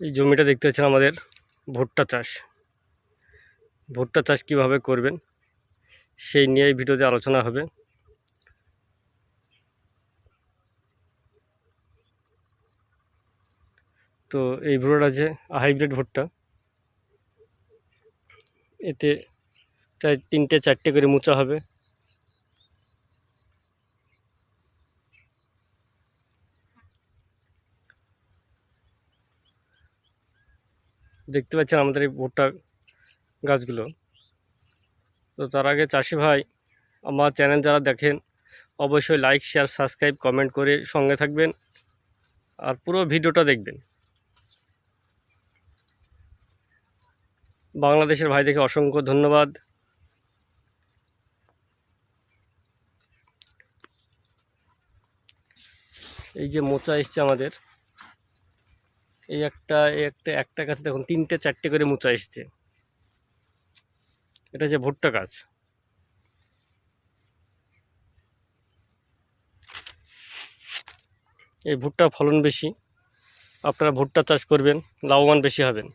এই জমিটা দেখতে পাচ্ছেন আমাদের ভুট্টা চাষ। ভুট্টা চাষ কীভাবে করবেন, সেই নিয়ে এই ভিডিওতে আলোচনা হবে। তো এই ভুট্টাটা আছে হাইব্রিড ভুট্টা, এতে প্রায় তিনটে চারটে করে মোচা হবে। দেখতে পাচ্ছেন আমাদের এই ভুট্টা গাছগুলো। তো তার আগে চাষি ভাই, আমার চ্যানেল যারা দেখেন, অবশ্যই লাইক শেয়ার সাবস্ক্রাইব কমেন্ট করে সঙ্গে থাকবেন আর পুরো ভিডিওটা দেখবেন। বাংলাদেশের ভাই দেখে অসংখ্য ধন্যবাদ। এই যে মোচা এসছে আমাদের। এই একটা একটা একটা গাছে দেখুন, তিনটে, চারটে করে মোচা এসছে। এটা যে ভুট্টা গাছ। এই ভুট্টা ফলন বেশি। আপনারা ভুট্টা চাষ করবেন, লাভবান বেশি হবেন।